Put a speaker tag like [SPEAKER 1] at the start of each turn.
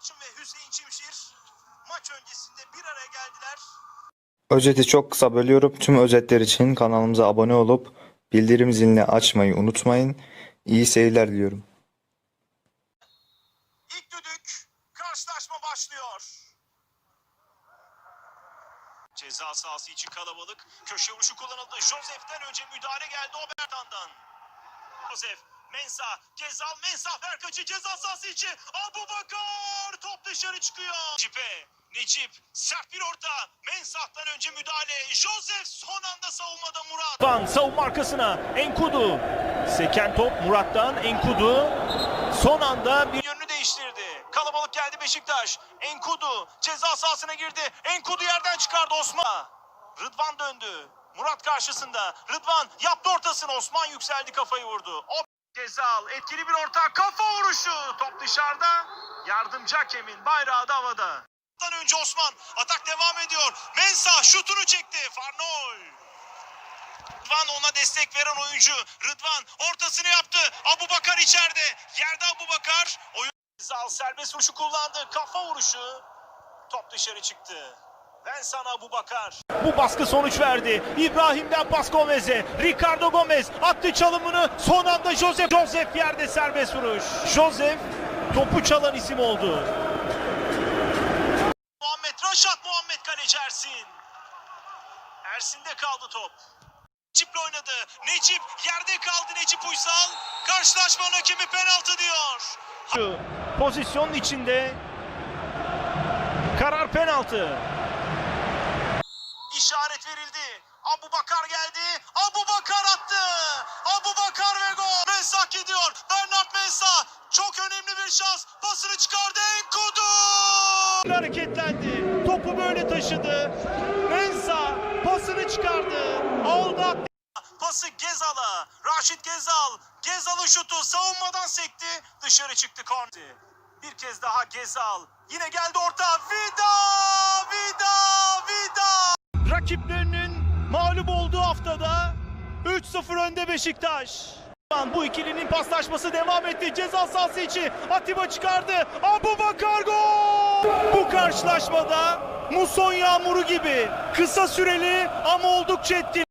[SPEAKER 1] Yalçın ve Hüseyin Çimşir maç öncesinde bir araya geldiler.
[SPEAKER 2] Özeti çok kısa bölüyorum. Tüm özetler için kanalımıza abone olup bildirim zilini açmayı unutmayın. İyi seyirler diliyorum.
[SPEAKER 1] İlk düdük karşılaşma başlıyor. Ceza sahası için kalabalık. Köşe vuruşu kullanıldı. Josef'ten önce müdahale geldi Obertan'dan. Josef, Mensa, Gezal, Mensa, Berkaçı ceza sahası içi. Abu Bakar dışarı çıkıyor. Necip'e, Necip sert bir orta. Mensah'tan önce müdahale. Josef son anda savunmada Murat.
[SPEAKER 3] Van savunma arkasına Enkudu. Seken top Murat'tan Enkudu. Son anda bir
[SPEAKER 1] yönünü değiştirdi. Kalabalık geldi Beşiktaş. Enkudu ceza sahasına girdi. Enkudu yerden çıkardı Osman. Rıdvan döndü. Murat karşısında. Rıdvan yaptı ortasını. Osman yükseldi kafayı vurdu. O Gezal etkili bir orta kafa vuruşu. Top dışarıda. Yardımcı hakemin bayrağı da havada. Önce Osman atak devam ediyor. Mensa şutunu çekti. Farnol. Rıdvan ona destek veren oyuncu. Rıdvan ortasını yaptı. Abu Bakar içeride. Yerde Abu Bakar. Oyun Zal serbest vuruşu kullandı. Kafa vuruşu. Top dışarı çıktı. Vensan Abu Bakar.
[SPEAKER 3] bu baskı sonuç verdi. İbrahim'den pas Gomez'e. Ricardo Gomez attı çalımını. Son anda Josef. Josef yerde serbest vuruş. Josef topu çalan isim oldu.
[SPEAKER 1] Muhammed Raşat Muhammed kaleci Ersin. Ersin'de kaldı top. Necip'le oynadı. Necip yerde kaldı Necip Uysal. Karşılaşmanın hakemi penaltı diyor.
[SPEAKER 3] Şu pozisyonun içinde karar penaltı.
[SPEAKER 1] İşaret verildi. Abu Bakar geldi. Abu Bakar attı. Abu Bakar ve gol. Mensah gidiyor. Bernard Mensah. Çok önemli bir şans. Pasını çıkardı. Enkudu.
[SPEAKER 3] hareketlendi. Topu böyle taşıdı. Mensa pasını çıkardı. Aldı.
[SPEAKER 1] Pası Gezal'a. Raşit Gezal. Gezal'ın şutu savunmadan sekti. Dışarı çıktı korner. Bir kez daha Gezal. Yine geldi orta. Vida! Vida! Vida!
[SPEAKER 3] Rakiplerinin mağlup olduğu haftada 3-0 önde Beşiktaş. Bu ikilinin paslaşması devam etti. Ceza sahası içi Atiba çıkardı. Abu Bakar gol! Bu karşılaşmada muson yağmuru gibi kısa süreli ama oldukça etkili.